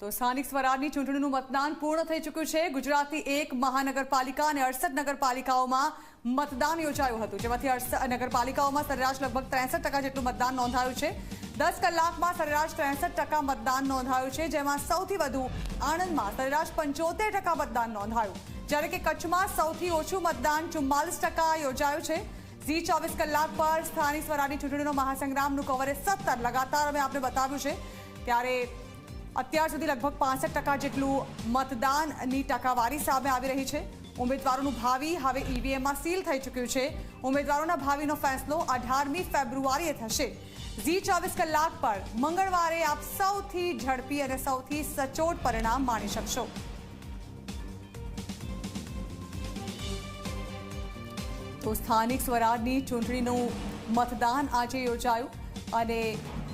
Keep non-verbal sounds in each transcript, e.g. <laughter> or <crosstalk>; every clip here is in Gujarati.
તો સ્થાનિક સ્વરાજની ચૂંટણીનું મતદાન પૂર્ણ થઈ ચૂક્યું છે. ગુજરાતની એક મહાનગરપાલિકા અને અડસઠ નગરપાલિકાઓમાં મતદાન યોજાયું હતું, જેમાંથી અડસઠ નગરપાલિકાઓમાં સરેરાશ લગભગ ત્રેસઠ ટકા જેટલું મતદાન નોંધાયું છે. દસ કલાકમાં સરેરાશ ત્રેસઠ ટકા મતદાન નોંધાયું છે, જેમાં સૌથી વધુ આણંદમાં સરેરાશ પંચોતેર ટકા મતદાન નોંધાયું. જ્યારે કે કચ્છમાં સૌથી ઓછું મતદાન ચુમ્માલીસ ટકા યોજાયું છે. ઝી ચોવીસ કલાક પર સ્થાનિક સ્વરાજની ચૂંટણીનો મહાસંગ્રામનું કવરેજ સતત લગાતાર અમે આપણે બતાવ્યું છે. ત્યારે અત્યાર સુધી લગભગ પાસઠ ટકા જેટલું મતદાનની ટકાવારી સામે આવી રહી છે. ઉમેદવારોનું ભાવિ હવે ઈવીએમમાં સીલ થઈ ચૂક્યું છે. ઉમેદવારોના ભાવિનો ફેસલો અઢારમી ફેબ્રુઆરીએ થશે. ઝી ચોવીસ કલાક પર મંગળવારે આપ સૌથી ઝડપી અને સૌથી સચોટ પરિણામ માણી શકશો. તો સ્થાનિક સ્વરાજની ચૂંટણીનું મતદાન આજે યોજાયું અને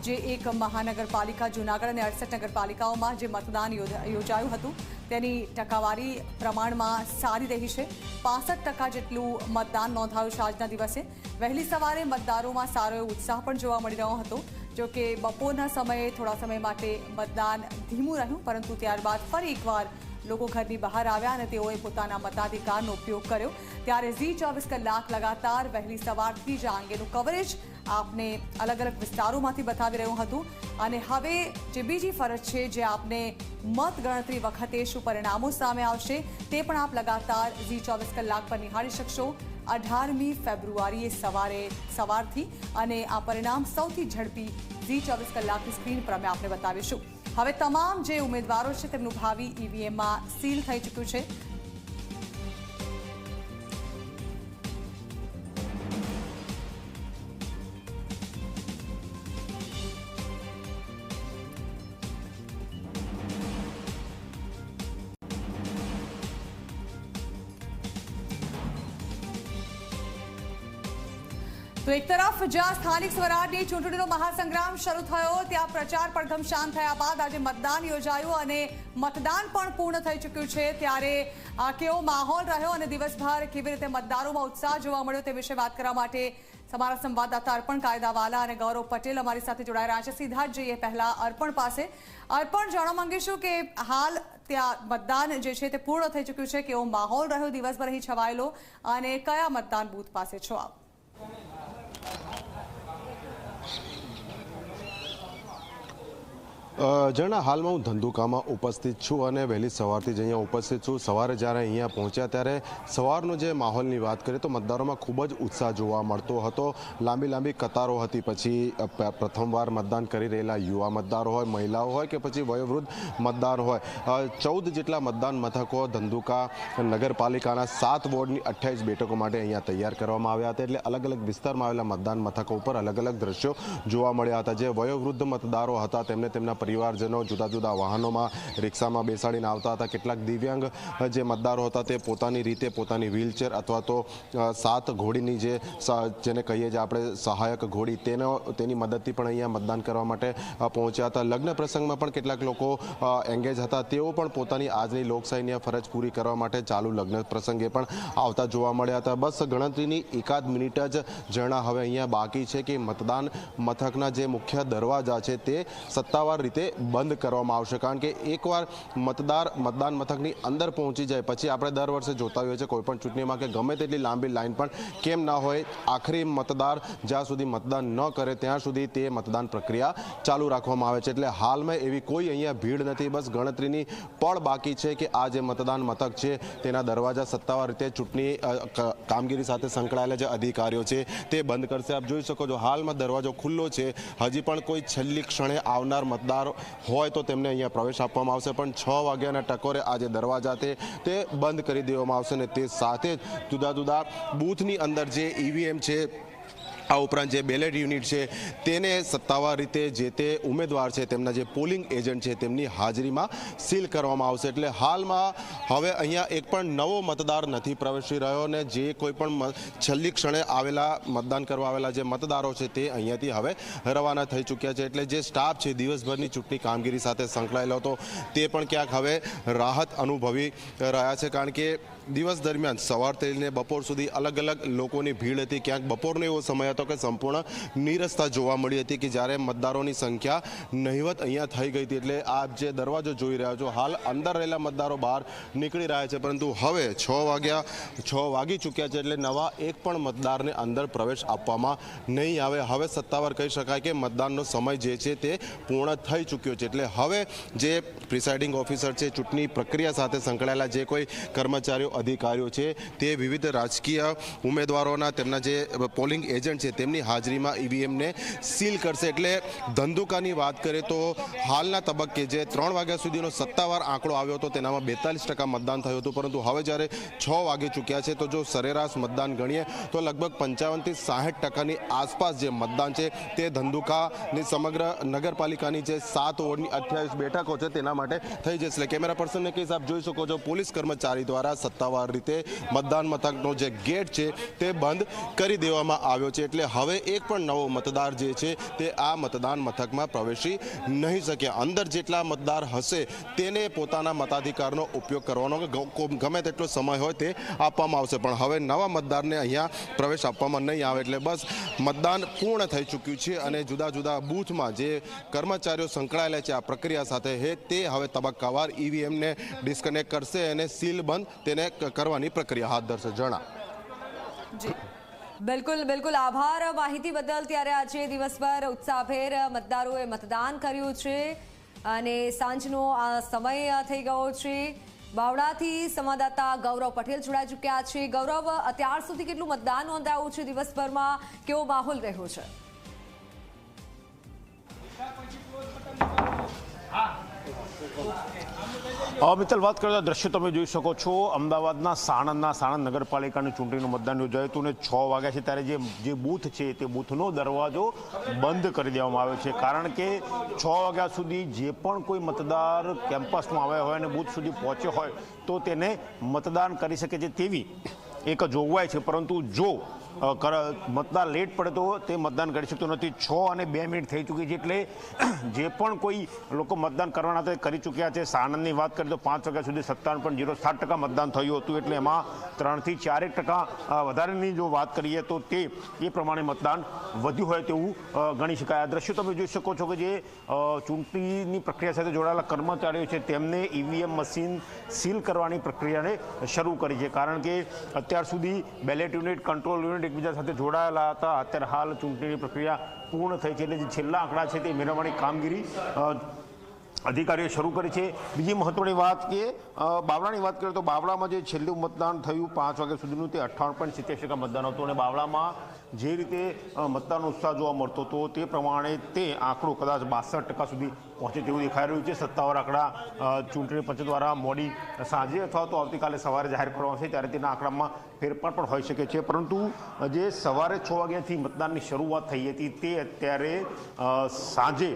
જે એક મહાનગરપાલિકા, જૂનાગઢ અને અડસઠ નગરપાલિકાઓમાં જે મતદાન યોજાયું હતું, તેની ટકાવારી પ્રમાણમાં સારી રહી છે. પાસઠ ટકા જેટલું મતદાન નોંધાયું છે આજના દિવસે. વહેલી સવારે મતદારોમાં સારો એવો ઉત્સાહ પણ જોવા મળી રહ્યો હતો. જો કે બપોરના સમયે થોડા સમય માટે મતદાન ધીમું રહ્યું, પરંતુ ત્યારબાદ ફરી એકવાર લોકો ઘરની બહાર આવ્યા અને તેઓએ પોતાના મતાધિકારનો ઉપયોગ કર્યો. ત્યારે ઝી ચોવીસ કલાક લગાતાર વહેલી સવારથી જ આ અંગેનું કવરેજ આપને અલગ અલગ વિસ્તારોમાંથી બતાવી રહ્યું હતું. અને હવે જે બીજી ફરજ છે, જે આપને મત ગણતરી વખતે શું પરિણામો સામે આવશે, તે પણ આપ લગાતાર ઝી ચોવીસ કલાક પર નિહાળી શકશો. અઢારમી ફેબ્રુઆરીએ સવારે સવારથી અને આ પરિણામ સૌથી ઝડપી ઝી ચોવીસ કલાકની સ્ક્રીન પર અમે આપને બતાવીશું. હવે તમામ જે ઉમેદવારો છે, તેમનું ભાવિ ઈવીએમમાં સીલ થઈ ચૂક્યું છે. તો એક તરફ જ્યાં સ્થાનિક સ્વરાજની ચૂંટણીનો મહાસંગ્રામ શરૂ થયો, ત્યાં પ્રચાર પણ શાંત થયા બાદ આજે મતદાન યોજાયું અને મતદાન પણ પૂર્ણ થઈ ચૂક્યું છે. ત્યારે કેવો માહોલ રહ્યો અને દિવસભર કેવી રીતે મતદારોમાં ઉત્સાહ જોવા મળ્યો તે વિશે વાત કરવા માટે અમારા સંવાદદાતા અર્પણ કાયદાવાલા અને ગૌરવ પટેલ અમારી સાથે જોડાઈ રહ્યા છે. સીધા જ જઈએ પહેલા અર્પણ પાસે. અર્પણ, જાણવા માંગીશું કે હાલ ત્યાં મતદાન જે છે તે પૂર્ણ થઈ ચૂક્યું છે. કેવો માહોલ રહ્યો? દિવસભર અહીં છવાયેલો અને કયા મતદાન બૂથ પાસે છો આપ? જણા હાલમાં હું ધંધુકામાં ઉપસ્થિત છું અને વહેલી સવારથી જ અહીંયા ઉપસ્થિત છું. સવારે જ્યારે અહીંયા પહોંચ્યા ત્યારે સવારનો જે માહોલની વાત કરીએ તો મતદારોમાં ખૂબ જ ઉત્સાહ જોવા મળતો હતો. લાંબી લાંબી કતારો હતી. પછી પ્રથમવાર મતદાન કરી રહેલા યુવા મતદારો હોય, મહિલાઓ હોય કે પછી વયોવૃદ્ધ મતદાર હોય. ચૌદ જેટલા મતદાન મથકો ધંધુકા નગરપાલિકાના સાત વોર્ડની અઠ્યાવીસ બેઠકો માટે અહીંયા તૈયાર કરવામાં આવ્યા હતા. એટલે અલગ અલગ વિસ્તારમાં આવેલા મતદાન મથકો ઉપર અલગ અલગ દ્રશ્યો જોવા મળ્યા હતા. જે વયોવૃદ્ધ મતદારો હતા, તેમને તેમના પરિવારજનો જુદા જુદા વાહનોમાં રિક્ષામાં બેસાડીને આવતા હતા. કેટલાક દિવ્યાંગ જે મતદારો હતા તે પોતાની રીતે પોતાની વ્હીલચેર અથવા તો સાત ઘોડીની જે જેને કહીએ છીએ આપણે સહાયક ઘોડી તેનો, તેની મદદથી પણ અહીંયા મતદાન કરવા માટે પહોંચ્યા હતા. લગ્ન પ્રસંગમાં પણ કેટલાક લોકો એંગેજ હતા. તેઓ પણ પોતાની આજની લોકશાહીની ફરજ પૂરી કરવા માટે ચાલુ લગ્ન પ્રસંગે પણ આવતા જોવા મળ્યા હતા. બસ ગણતરીની એકાદ મિનિટ જ જણા હવે અહીંયા બાકી છે કે મતદાન મથકના જે મુખ્ય દરવાજા છે તે સત્તાવાર રીતે બંધ કરવામાં આવશે. કારણ કે એકવાર મતદાર મતદાન મથકની અંદર પહોંચી જાય, પછી આપણે દર વર્ષે જોતા હોઈએ છીએ કોઈ પણ ચૂંટણીમાં કે ગમે તેટલી લાંબી લાઈન પણ કેમ ના હોય, આખરી મતદાર જ્યાં સુધી મતદાન ન કરે ત્યાં સુધી તે મતદાન પ્રક્રિયા ચાલુ રાખવામાં આવે છે. એટલે હાલમાં એવી કોઈ અહીંયા ભીડ નથી, બસ ગણતરીની પળ બાકી છે કે આ જે મતદાન મથક છે તેના દરવાજા સત્તાવાર રીતે ચૂંટણી કામગીરી સાથે સંકળાયેલા જે અધિકારીઓ છે તે બંધ કરશે. આપ જોઈ શકો છો, હાલમાં દરવાજો ખુલ્લો છે. હજી પણ કોઈ છેલ્લી ક્ષણે આવનાર મતદાર હોય તો તેમને અહીંયા પ્રવેશ આપવામાં આવશે. પણ છ વાગ્યાના ટકોરે આજે દરવાજા છે તે બંધ કરી દેવામાં આવશે ને તે સાથે જ જુદા જુદા બૂથની અંદર જે ઈવીએમ છે આ ઉપરાંત જે બેલેટ યુનિટ છે, તેને સત્તાવાર રીતે જે તે ઉમેદવાર છે, તેમના જે પોલિંગ એજન્ટ છે, તેમની હાજરીમાં સીલ કરવામાં આવશે. એટલે હાલમાં હવે અહીંયા એક પણ નવો મતદાર નથી પ્રવેશી રહ્યો અને જે કોઈ પણ છેલ્લી ક્ષણે આવેલા મતદાન કરવા આવેલા જે મતદારો છે તે અહીંયાથી હવે રવાના થઈ ચૂક્યા છે. એટલે જે સ્ટાફ છે, દિવસભરની ચૂંટણી કામગીરી સાથે સંકળાયેલો હતો, તે પણ ક્યાંક હવે રાહત અનુભવી રહ્યા છે. કારણ કે દિવસ દરમિયાન સવારથી લઈને બપોર સુધી અલગ અલગ લોકોની ભીડ હતી. ક્યાંક બપોરનો એવો સમય હતો કે સંપૂર્ણ નીરસતા જોવા મળી હતી કે જ્યારે મતદારોની સંખ્યા નહિવત અહીંયા થઈ ગઈ હતી. એટલે આપ જે દરવાજો જોઈ રહ્યા છો, હાલ અંદર રહેલા મતદારો બહાર નીકળી રહ્યા છે. પરંતુ હવે છ વાગ્યા, છ વાગી ચૂક્યા છે એટલે નવા એક પણ મતદારને અંદર પ્રવેશ આપવામાં નહીં આવે. હવે સત્તાવાર કહી શકાય કે મતદાનનો સમય જે છે તે પૂર્ણ થઈ ચૂક્યો છે. એટલે હવે જે પ્રિસાઇડિંગ ઓફિસર છે, ચૂંટણી પ્રક્રિયા સાથે સંકળાયેલા જે કોઈ કર્મચારીઓ અધિકારીઓ છે, તે વિવિધ રાજકીય ઉમેદવારોના તેમના જે પોલિંગ એજન્ટ છે, તેમની હાજરીમાં ઈવીએમને સીલ કરશે. એટલે ધંધુકાની વાત કરીએ તો હાલના તબક્કે જે ત્રણ વાગ્યા સુધીનો સત્તાવાર આંકડો આવ્યો હતો, તેનામાં બેતાલીસ ટકા મતદાન થયું હતું. પરંતુ હવે જ્યારે છ વાગે ચૂક્યા છે, તો જો સરેરાશ મતદાન ગણીએ, તો લગભગ પંચાવનથી સાહીઠ ટકાની આસપાસ જે મતદાન છે, તે ધંધુકાની સમગ્ર નગરપાલિકાની જે સાત ઓવરની અઠ્યાવીસ બેઠકો છે, તેના માટે થઈ જશે. કેમેરા પર્સનને કેસ આપ જોઈ શકો છો, પોલીસ કર્મચારી દ્વારા સત્તાવાર રીતે મતદાન મથકનો જે ગેટ છે તે બંધ કરી દેવામાં આવ્યો છે. એટલે હવે એક પણ નવો મતદાર જે છે તે આ મતદાન મથકમાં પ્રવેશી નહીં શકે. અંદર જેટલા મતદાર હશે તેને પોતાના મતાધિકારનો ઉપયોગ કરવાનો ગમે તેટલો સમય હોય તે આપવામાં આવશે. પણ હવે નવા મતદારને અહીંયા પ્રવેશ આપવામાં નહીં આવે એટલે બસ મતદાન પૂર્ણ થઈ ચૂક્યું છે અને જુદા જુદા બૂથમાં જે કર્મચારીઓ સંકળાયેલા છે આ પ્રક્રિયા સાથે હે તે હવે તબક્કાવાર ઈવીએમને ડિસ્કનેક્ટ કરશે અને સીલ બંધ તેને કરવાની પ્રક્રિયા હાથ ધરશે. જણા જી. બિલકુલ બિલકુલ. આભાર માહિતી બદલ. ત્યારે આજે દિવસભર ઉત્સાહભેર મતદારોએ મતદાન કર્યું છે અને સાંજનો આ સમય થઈ ગયો છે. બાવડાથી સંવાદદાતા ગૌરવ પટેલ જોડાઈ ચૂક્યા છે. ગૌરવ અત્યાર સુધી કેટલું મતદાન નોંધાયું છે દિવસભરમાં? કેવો માહોલ રહ્યો છે? અ, મિત્તલ, વાત કરીએ તો દ્રશ્ય તમે જોઈ શકો છો. અમદાવાદના સાણંદના સાણંદ નગરપાલિકાની ચૂંટણીનું મતદાન યોજાયું હતું અને છ વાગ્યા છે ત્યારે જે જે બૂથ છે તે બૂથનો દરવાજો બંધ કરી દેવામાં આવ્યો છે. કારણ કે છ વાગ્યા સુધી જે પણ કોઈ મતદાર કેમ્પસમાં આવ્યા હોય અને બૂથ સુધી પહોંચ્યો હોય તો તેને મતદાન કરી શકે છે તેવી એક જોગવાઈ છે. પરંતુ જો મતદાન લેટ પડે તો તે મતદાન કરી શકતો નથી. છ અને બે મિનિટ થઈ ચૂકી છે એટલે <clears throat> જે પણ કોઈ લોકો મતદાન કરવાના તે કરી ચૂક્યા છે. સાણંદની વાત કરીએ તો પાંચ વાગ્યા સુધી સત્તાવન પોઈન્ટ જીરો સાત ટકા મતદાન થયું હતું એટલે એમાં ત્રણથી ચારેક ટકા વધારેની જો વાત કરીએ તો તે, એ પ્રમાણે મતદાન વધ્યું હોય તેવું ગણી શકાય. આ દ્રશ્યો તમે જોઈ શકો છો કે જે ચૂંટણીની પ્રક્રિયા સાથે જોડાયેલા કર્મચારીઓ છે તેમને ઈવીએમ મશીન સીલ કરવાની પ્રક્રિયાને શરૂ કરી છે. કારણ કે અત્યાર સુધી બેલેટ યુનિટ, કંટ્રોલ યુનિટ એકબીજા સાથે જોડાયેલા હતા. અત્યારે હાલ ચૂંટણીની પ્રક્રિયા પૂર્ણ થઈ છે. એટલે જે છેલ્લા આંકડા છે તે મેળવવાની કામગીરી અધિકારીઓ શરૂ કરી છે. બીજી મહત્વની વાત કે બાવળાની વાત કરીએ તો બાવળામાં જે છેલ્લું મતદાન થયું પાંચ વાગ્યા સુધીનું તે અઠ્ઠાવન પોઈન્ટ સિત્તેર ટકા મતદાન હતું. અને બાવળામાં જે રીતે મતદાનનો ઉત્સાહ જોવા મળતો હતો તે પ્રમાણે તે આંકડો કદાચ બાસઠ ટકા સુધી પહોંચે તેવું દેખાઈ રહ્યું છે. સત્તાવાર આંકડા ચૂંટણી પંચ દ્વારા મોડી સાંજે અથવા તો આવતીકાલે સવારે જાહેર કરવામાં આવશે ત્યારે તેના આંકડામાં ફેરફાર પણ હોઈ શકે છે. પરંતુ જે સવારે છ વાગ્યાથી મતદાનની શરૂઆત થઈ હતી તે અત્યારે સાંજે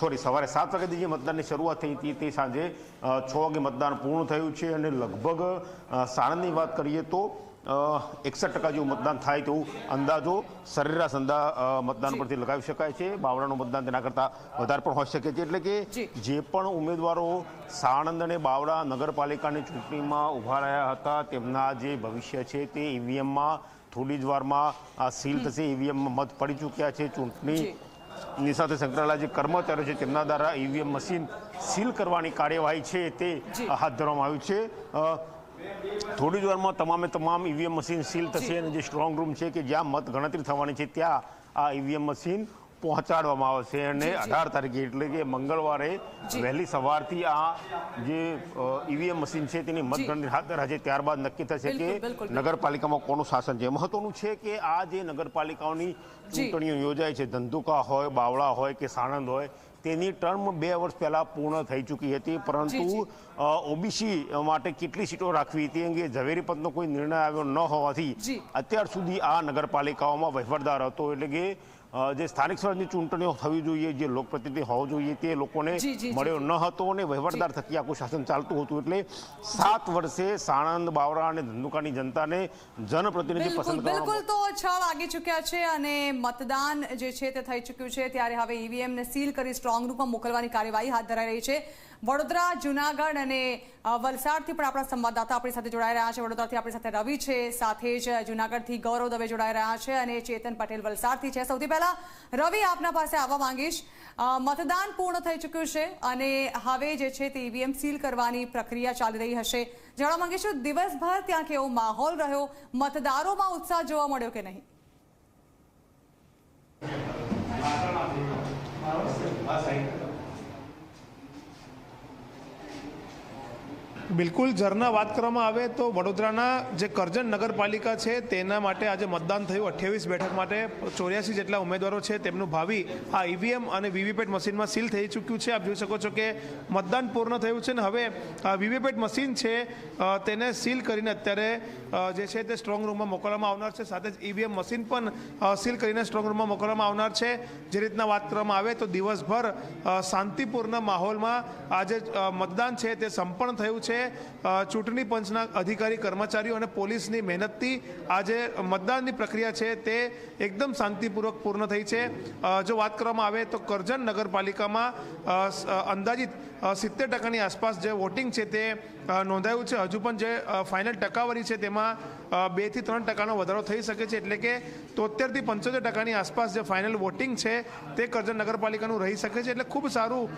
સોરી સવારે સાત વાગ્યાથી જે મતદાનની શરૂઆત થઈ હતી તે સાંજે છ વાગે મતદાન પૂર્ણ થયું છે. અને લગભગ સાણંદની વાત કરીએ તો એકસઠ ટકા જેવું મતદાન થાય તેવું અંદાજો સરેરાશ અંદા મતદાન પરથી લગાવી શકાય છે. બાવળાનું મતદાન તેના કરતાં વધારે પણ હોઈ શકે છે. એટલે કે જે. પણ ઉમેદવારો સાણંદ અને બાવળા નગરપાલિકાની ચૂંટણીમાં ઊભા રહ્યા હતા તેમના જે ભવિષ્ય છે તે ઈવીએમમાં થોડી જ વારમાં આ સીલ થશે ઈવીએમમાં મત પડી ચૂક્યા છે. ચૂંટણી ની સાથે સંકળાયેલા જે કર્મચારીઓ છે તેમના દ્વારા ઈવીએમ મશીન સીલ કરવાની કાર્યવાહી છે તે હાથ ધરવામાં આવ્યું છે. થોડી જ વારમાં તમામે તમામ ઈવીએમ મશીન સીલ થશે અને જે સ્ટ્રોંગ રૂમ છે કે જ્યાં મત ગણતરી થવાની છે ત્યાં આ ઈવીએમ મશીન પહોંચાડવામાં આવશે. અને. અઢાર તારીખે એટલે કે મંગળવારે વહેલી સવારથી આ જે ઈવીએમ મશીન છે તેની. મતગણતરી હાથ ધરાશે. ત્યારબાદ નક્કી થશે કે નગરપાલિકામાં કોનું શાસન છે. મહત્વનું છે કે આ જે નગરપાલિકાઓની ચૂંટણીઓ યોજાય છે. ધંધુકા હોય બાવળા હોય કે સાણંદ હોય તેની ટર્મ બે વર્ષ પહેલા પૂર્ણ થઈ ચૂકી હતી પરંતુ ઓબીસી માટે કેટલી સીટો રાખવી તે અંગે ઝવેરી પંથનો કોઈ નિર્ણય આવ્યો ન હોવાથી અત્યાર સુધી આ નગરપાલિકાઓમાં વહીવટદાર હતો એટલે કે જે સ્થાનિક સ્વરાજની ચૂંટણીઓ થવી જોઈએ જે લોકપ્રતિનિધિ હોવો જોઈએ તે લોકોને. મળ્યો ન હતો અને વહીવટદાર થકી આખું શાસન ચાલતું હતું એટલે સાત વર્ષે સાણંદ બાવળા અને ધંધુકાની જનતાને જનપ્રતિનિધિ પસંદ બિલકુલ તો છ વાગી ચૂક્યા છે અને મતદાન જે છે તે થઈ ચૂક્યું છે. ત્યારે હવે ઈવીએમ ને સીલ કરી સ્ટ્રોંગ રૂમમાં મોકલવાની કાર્યવાહી હાથ ધરાઈ રહી છે. વડોદરા, જુનાગઢ અને વલસાડથી પણ આપણા સંવાદદાતા આપણી સાથે જોડાઈ રહ્યા છે. વડોદરાથી આપણી સાથે રવિ છે. સાથે જ જુનાગઢથી ગૌરવ દવે જોડાઈ રહ્યા છે અને ચેતન પટેલ વલસાડથી છે. સૌથી પહેલા રવિ, આપના પાસે આવવા માંગીશ. મતદાન પૂર્ણ થઈ ચૂક્યું છે અને હવે જે છે તે ઈવીએમ સીલ કરવાની પ્રક્રિયા ચાલી રહી હશે. જાણવા માંગીશું, દિવસભર ત્યાં કેવો માહોલ રહ્યો? મતદારોમાં ઉત્સાહ જોવા મળ્યો કે નહીં? બિલકુલ ઝરના વાત કરવામાં આવે તો વડોદરાના જે કરજણ નગરપાલિકા છે, તેના માટે આજે મતદાન થયું. અઠ્યાવીસ બેઠક માટે ચોર્યાસી જેટલા ઉમેદવારો છે, તેમનું ભાવિ આ ઈવીએમ અને વીવીપેટ મશીનમાં સીલ થઈ ચૂક્યું છે. આપ જોઈ શકો છો કે મતદાન પૂર્ણ થયું છે ને હવે વીવીપેટ મશીન છે તેને સીલ કરીને અત્યારે જે છે તે સ્ટ્રોંગ રૂમમાં મોકલવામાં આવનાર છે. સાથે જ ઈવીએમ મશીન પણ સીલ કરીને સ્ટ્રોંગ રૂમમાં મોકલવામાં આવનાર છે. જે રીતના વાત કરવામાં આવે તો દિવસભર શાંતિપૂર્ણ માહોલમાં આજે મતદાન છે, તે સંપન્ન થયું છે. ચૂંટણી પંચના અધિકારી, કર્મચારીઓ અને પોલીસની મહેનતથી આજે મતદાનની પ્રક્રિયા છે તે એકદમ શાંતિપૂર્વક પૂર્ણ થઈ છે. જો વાત કરવામાં આવે તો કરજણ નગરપાલિકામાં અંદાજિત સિત્તેર ટકાની આસપાસ જે વોટિંગ છે તે નોંધાયું છે. હજુ પણ જે ફાઇનલ ટકાવારી છે તેમાં બેથી ત્રણ ટકાનો વધારો થઈ શકે છે. એટલે કે તોતેરથી પંચોતેર ટકાની આસપાસ જે ફાઇનલ વોટિંગ છે તે કરજણ નગરપાલિકાનું રહી શકે છે. એટલે ખૂબ સારું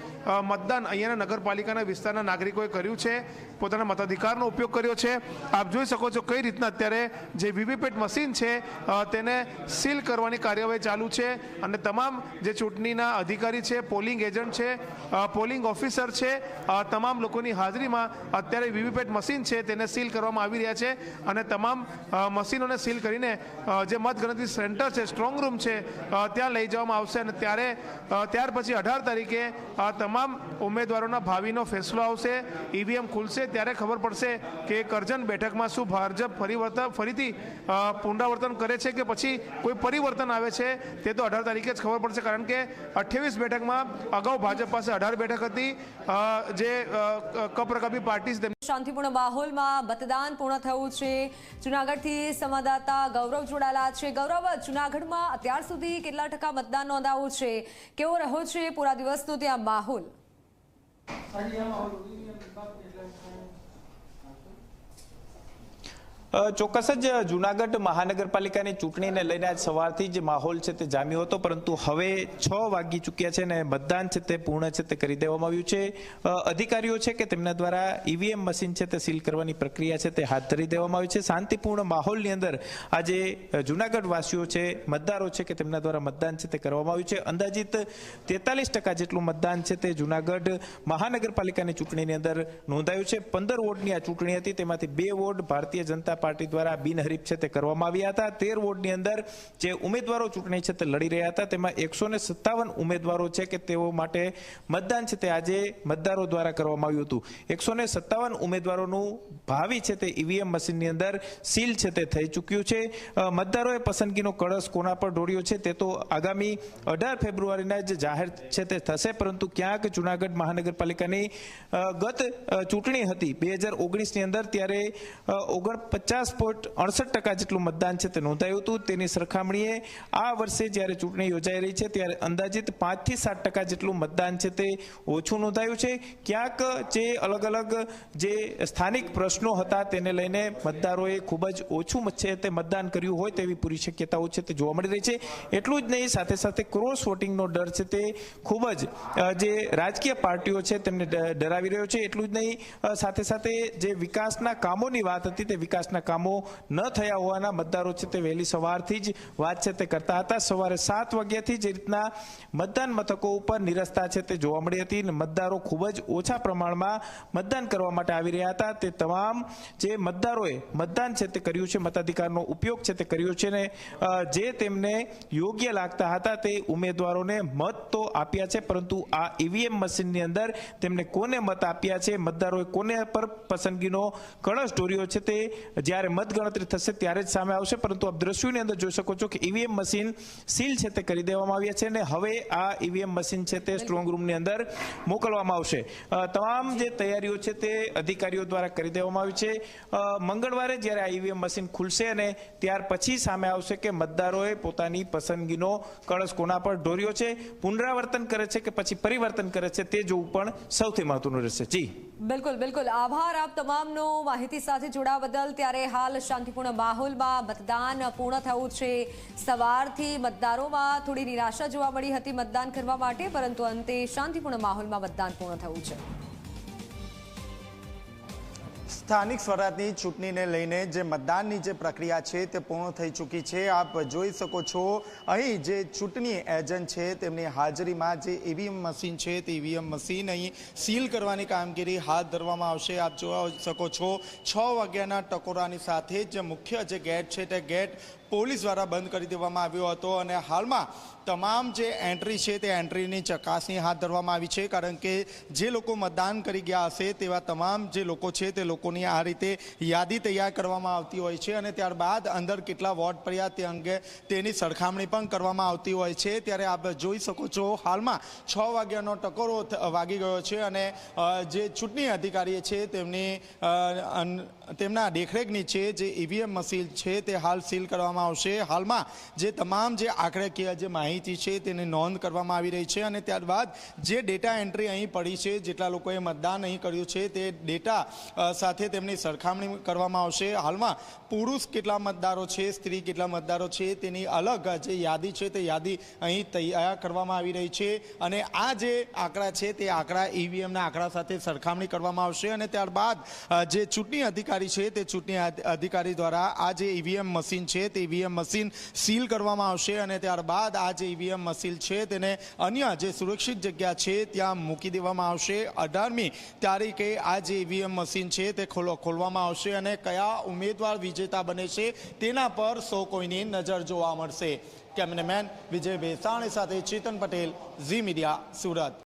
મતદાન અહીંયાના નગરપાલિકાના વિસ્તારના નાગરિકોએ કર્યું છે. પોતાના મતાધિકારનો ઉપયોગ કર્યો છે. આપ જોઈ શકો છો કઈ રીતના અત્યારે જે વીવીપેટ મશીન છે તેને સીલ કરવાની કાર્યવાહી ચાલુ છે અને તમામ જે ચૂંટણીના અધિકારી છે, પોલિંગ એજન્ટ છે પોલિંગ ઓફિસર છે તમામ લોકોની હાજરીમાં અત્યારે વીવીપેટ મશીન છે તેને સીલ કરવામાં આવી રહ્યા છે અને તમામ મશીનોને સીલ કરીને જે મતગણતરી સેન્ટર છે, સ્ટ્રોંગ રૂમ છે ત્યાં લઈ જવામાં આવશે અને ત્યારે ત્યાર પછી અઢાર તારીખે તમામ ઉમેદવારોના ભાવિનો ફેસલો આવશે, ઈવીએમ ખુલશે ત્યારે ખબર પડશે કે કરજણ બેઠકમાં શું ભાજપ ફરીવર્તન ફરીથી પુનરાવર્તન કરે છે કે પછી કોઈ પરિવર્તન આવે છે તે તો અઢાર તારીખે જ ખબર પડશે કારણ કે અઠ્યાવીસ બેઠકમાં અગાઉ ભાજપ પાસે અઢાર બેઠક હતી. જે અ, કપરકાબી પાર્ટી શાંતિપૂર્ણ માહોલમાં મતદાન પૂર્ણ થયું છે. જુનાગઢથી સંવાદદાતા ગૌરવ જોડાયેલા છે. ગૌરવ જુનાગઢમાં અત્યાર સુધી કેટલા ટકા મતદાન નોંધાવું છે? કેવો રહ્યો છે? પૂરા દિવસનો ત્યાં માહોલ? ચોક્કસ જ જુનાગઢ મહાનગરપાલિકાની ચૂંટણીને લઈને આજ સવારથી જ માહોલ છે તે જામ્યો હતો, પરંતુ હવે છ વાગી ચૂક્યા છે અને મતદાન છે તે પૂર્ણ છે તે કરી દેવામાં આવ્યું છે. અધિકારીઓ છે કે તેમના દ્વારા ઈવીએમ મશીન છે તે સીલ કરવાની પ્રક્રિયા છે તે હાથ ધરી દેવામાં આવી છે. શાંતિપૂર્ણ માહોલની અંદર આજે જુનાગઢ વાસીઓ છે, મતદારો છે કે તેમના દ્વારા મતદાન છે તે કરવામાં આવ્યું છે. અંદાજિત તેતાલીસ ટકા જેટલું મતદાન છે તે જુનાગઢ મહાનગરપાલિકાની ચૂંટણીની અંદર નોંધાયું છે. પંદર વોર્ડની આ ચૂંટણી હતી, તેમાંથી બે વોર્ડ ભારતીય જનતા પાર્ટી દ્વારા બિનહરીફ છે તે કરવામાં આવ્યા હતા. તેર વોર્ડની અંદર જે ઉમેદવારો ચૂંટણી છે તે લડી રહ્યા હતા. તેમાં એકસો સત્તાવન ઉમેદવારો છે કે તેઓ માટે મતદાન છે તે આજે મતદારો દ્વારા કરવામાં આવ્યું હતું. એકસો સત્તાવન ઉમેદવારોનું ભાવિ છે તે ઈવીએમ મશીનની અંદર સીલ છે તે થઈ ચૂક્યું છે. મતદારોએ પસંદગીનો કળશ કોના પર દોડ્યો છે તે તો આગામી અઢાર ફેબ્રુઆરીના જ જાહેર છે તે થશે, પરંતુ ક્યાંક જુનાગઢ મહાનગરપાલિકાની ગત ચૂંટણી હતી બે હજાર ઓગણીસની અંદર ત્યારે ઓગણપચાસ પોઈન્ટ અડસઠ ટકા જેટલું મતદાન છે તે નોંધાયું હતું. તેની સરખામણીએ આ વર્ષે જ્યારે ચૂંટણી યોજાઈ રહી છે ત્યારે અંદાજિત પાંચથી સાત ટકા જેટલું મતદાન છે તે ઓછું નોંધાયું છે. ક્યાંક જે અલગ અલગ જે સ્થાનિક પ્રશ્નો હતા તેને લઈને મતદારોએ ખૂબ જ ઓછું છે તે મતદાન કર્યું હોય તેવી પૂરી શક્યતાઓ છે તે જોવા મળી રહી છે. એટલું જ નહીં, સાથે સાથે ક્રોસ વોટિંગનો ડર છે તે ખૂબ જ જે રાજકીય પાર્ટીઓ છે તેમને ડરાવી રહ્યો છે. એટલું જ નહીં સાથે સાથે જે વિકાસના કામોની વાત હતી તે વિકાસના કામો ન થયા હોવાના મતદારો છે તે વહેલી સવારથી જ વાત છે તે કરતા હતા. સવારે સાત વાગ્યાથી જે રીતના મતદાન મથકો ઉપર નિરસ્તા છે તે જોવા મળી હતી અને મતદારો ખૂબ જ ઓછા પ્રમાણમાં મતદાન કરવા માટે આવી રહ્યા હતા. તે તમામ જે મતદારોએ મતદાન છે તે કર્યું છે, મતાધિકારનો ઉપયોગ છે તે કર્યો છે ને જે તેમને યોગ્ય લાગતા હતા તે ઉમેદવારોને મત તો આપ્યા છે, પરંતુ આ ઈવીએમ મશીનની અંદર તેમને કોને મત આપ્યા છે, મતદારોએ કોને પર પસંદગીનો કળશ દોર્યો છે તે જે જ્યારે મતગણતરી થશે ત્યારે જ સામે આવશે. પરંતુ આપ દ્રશ્યોની અંદર જોઈ શકો છો કે ઈવીએમ મશીન સીલ છે તે કરી દેવામાં આવ્યા છે અને હવે આ ઈવીએમ મશીન છે તે સ્ટ્રોંગ રૂમની અંદર મોકલવામાં આવશે. તમામ જે તૈયારીઓ છે તે અધિકારીઓ દ્વારા કરી દેવામાં આવી છે. મંગળવારે જ્યારે આ ઈવીએમ મશીન ખુલશે અને ત્યાર પછી સામે આવશે કે મતદારોએ પોતાની પસંદગીનો કળશ કોના પર ઢોર્યો છે, પુનરાવર્તન કરે છે કે પછી પરિવર્તન કરે છે તે જોવું પણ સૌથી મહત્વનું રહેશે. જી. બિલકુલ બિલકુલ. આભાર આપ તમામનો માહિતી સાથે જોડાવા બદલ. ત્યારે હાલ શાંતિપૂર્ણ માહોલમાં મતદાન પૂર્ણ થયું છે. સવારથી મતદારોમાં થોડી નિરાશા જોવા મળી હતી મતદાન કરવા માટે, પરંતુ અંતે શાંતિપૂર્ણ માહોલમાં મતદાન પૂર્ણ થયું છે. સ્થાનિક સ્વરાજની ચૂંટણીને લઈને જે મતદાનની જે પ્રક્રિયા છે તે પૂર્ણ થઈ ચૂકી છે. આપ જોઈ શકો છો, અહીં જે ચૂંટણી એજન્ટ છે તેમની હાજરીમાં જે ઈવીએમ મશીન છે તે ઈવીએમ મશીન અહીં સીલ કરવાની કામગીરી હાથ ધરવામાં આવશે. આપ જોઈ શકો છો, છ વાગ્યાના ટકોરાની સાથે જે મુખ્ય જે ગેટ છે તે ગેટ પોલીસ દ્વારા બંધ કરી દેવામાં આવ્યો હતો અને હાલમાં તમામ જે એન્ટ્રી છે તે એન્ટ્રીની ચકાસણી હાથ ધરવામાં આવી છે, કારણ કે જે લોકો મતદાન કરી ગયા હશે તેવા તમામ જે લોકો છે તે લોકોની આ રીતે યાદી તૈયાર કરવામાં આવતી હોય છે અને ત્યારબાદ અંદર કેટલા વોર્ડ પડ્યા તે અંગે તેની સરખામણી પણ કરવામાં આવતી હોય છે. ત્યારે આપ જોઈ શકો છો હાલમાં છ વાગ્યાનો ટકોરો વાગી ગયો છે અને જે ચૂંટણી અધિકારી છે તેમની તેમના દેખરેખ નીચે જે ઈવીએમ મશીન છે તે હાલ સીલ કરવામાં આવશે. હાલમાં જે તમામ જે આંકડાકીય જે માહિતી છે તેની નોંધ કરવામાં આવી રહી છે અને ત્યારબાદ જે ડેટા એન્ટ્રી અહીં પડી છે, જેટલા લોકોએ મતદાન અહીં કર્યું છે, તે ડેટા સાથે તેમની સરખામણી કરવામાં આવશે. હાલમાં પુરુષ કેટલા મતદારો છે, સ્ત્રી કેટલા મતદારો છે, તેની અલગ જે યાદી છે, તે યાદી અહીં તૈયાર કરવામાં આવી રહી છે અને આ જે આંકડા છે તે આંકડા ઈવીએમના આંકડા સાથે સરખામણી કરવામાં આવશે અને ત્યારબાદ જે ચૂંટણી અધિકારી છે તે ચૂંટણી અધિકારી દ્વારા આ જે ઈવીએમ મશીન છે તે ઈવીએમ મશીન સીલ કરવામાં આવશે અને ત્યારબાદ આ જે ઈવીએમ મશીન છે તેને અન્ય જે સુરક્ષિત જગ્યા છે ત્યાં મૂકી દેવામાં આવશે. અઢારમી તારીખે આ જે ઈવીએમ મશીન છે તે ખોલો, ખોલવામાં આવશે અને કયા ઉમેદવાર વિજેતા બને છે તેના પર સૌ કોઈની નજર જોવા મળશે. કેમેરામેન વિજય ભેસાણી સાથે ચેતન પટેલ, ઝી મીડિયા, સુરત.